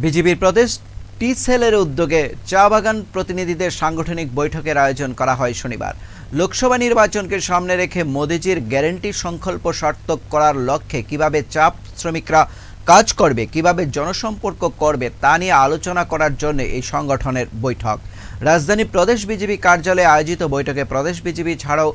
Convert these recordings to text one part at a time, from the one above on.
বিজেপির প্রদেশ টি সেলের উদ্যোগে চা বাগান প্রতিনিধিদের সাংগঠনিক বৈঠকের আয়োজন করা হয় শনিবার। লোকসভা নির্বাচনকে সামনে রেখে মোদিজির গ্যারেন্টি সংকল্প সার্থক করার লক্ষ্যে কীভাবে চাপ শ্রমিকরা কাজ করবে, কীভাবে জনসম্পর্ক করবে, তা নিয়ে আলোচনা করার জন্য এই সংগঠনের বৈঠক। রাজধানী প্রদেশ বিজেপি কার্যালয়ে আয়োজিত বৈঠকে প্রদেশ বিজেপি ছাড়াও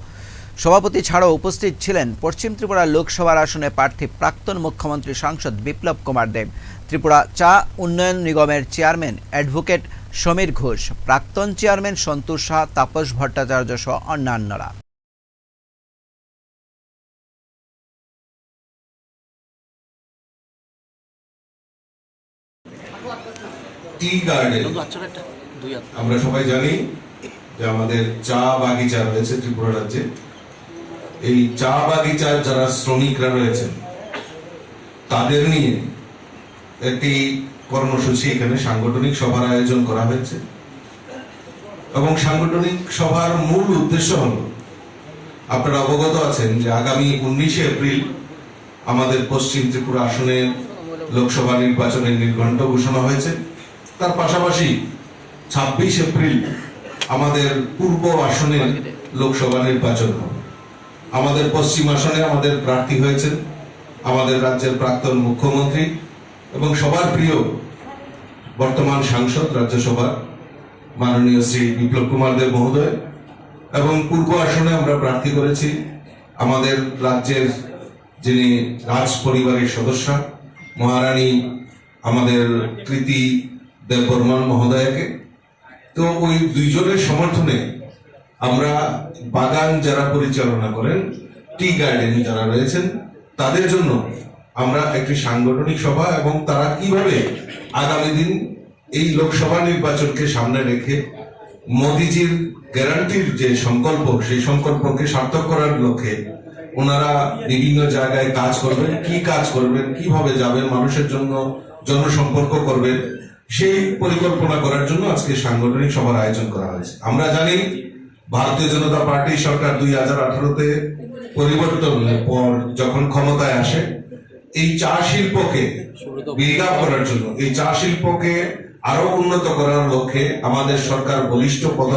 সভাপতি ছাড়াও উপস্থিত ছিলেন পশ্চিম ত্রিপুরা লোকসভার আসনে প্রার্থী প্রাক্তন মুখ্যমন্ত্রী সাংসদ বিপ্লব কুমার দেব। ত্রিপুরা চা উন্নয়ন নিগমের চেয়ারম্যান অ্যাডভোকেট সমীর ঘোষ প্রাক্তন চেয়ারম্যান সন্তোষ শাহ তাপস ভট্টাচার্য সহ অন্যান্যরা। Tea garden. আমরা সবাই জানি যে আমাদের চা বাগিচা রয়েছে ত্রিপুরা রাজ্যে। এই চা বাগিচার যারা শ্রমিকরা রয়েছেন তাদের নিয়ে একটি কর্মসূচি এখানে সাংগঠনিক সভার আয়োজন করা হয়েছে। এবং সাংগঠনিক সভার মূল উদ্দেশ্য হল, আপনারা অবগত আছেন যে আগামী উনিশে এপ্রিল আমাদের পশ্চিম ত্রিপুরা আসনে লোকসভা নির্বাচনের নির্ঘণ্ট ঘোষণা হয়েছে। তার পাশাপাশি ছাব্বিশ এপ্রিল আমাদের পূর্ব আসনে লোকসভা নির্বাচন হবে। আমাদের পশ্চিম আসনে আমাদের প্রার্থী হয়েছেন, আমাদের রাজ্যের প্রাক্তন মুখ্যমন্ত্রী এবং সবার প্রিয় বর্তমান সাংসদ রাজ্যসভার মাননীয় শ্রী বিপ্লব কুমার দেব মহোদয় এবং পূর্ব আসনে আমরা প্রার্থী করেছি আমাদের রাজ্যের যিনি রাজ পরিবারের সদস্য, মহারানী আমাদের কৃতি দেববর্মন মহোদয়াকে। তো ওই দুইজনের সমর্থনে আমরা বাগান যারা পরিচালনা করেন, টি গার্ডেন যারা রয়েছেন, তাদের জন্য আমরা একটি সাংগঠনিক সভা এবং তারা কীভাবে আগামী দিন এই লোকসভা নির্বাচনকে সামনে রেখে মোদিজির গ্যারান্টির যে সংকল্প, সেই সংকল্পকে সার্থক করার লক্ষ্যে ওনারা বিভিন্ন জায়গায় কাজ করবেন, কি কাজ করবেন, কীভাবে যাবেন, মানুষের জন্য জনসম্পর্ক করবেন, সেই পরিকল্পনা করার জন্য আজকে সাংগঠনিক সভার আয়োজন করা হয়েছে। আমরা জানি ভারতীয় জনতা পার্টি সরকার দুই হাজার আঠারোতে পরিবর্তনের পর যখন ক্ষমতায় আসে এই চা শিল্পকে বিল্ড করার জন্য এই চা শিল্পকে আরও উন্নত করার লক্ষ্যে আমাদের সরকার বলিষ্ঠ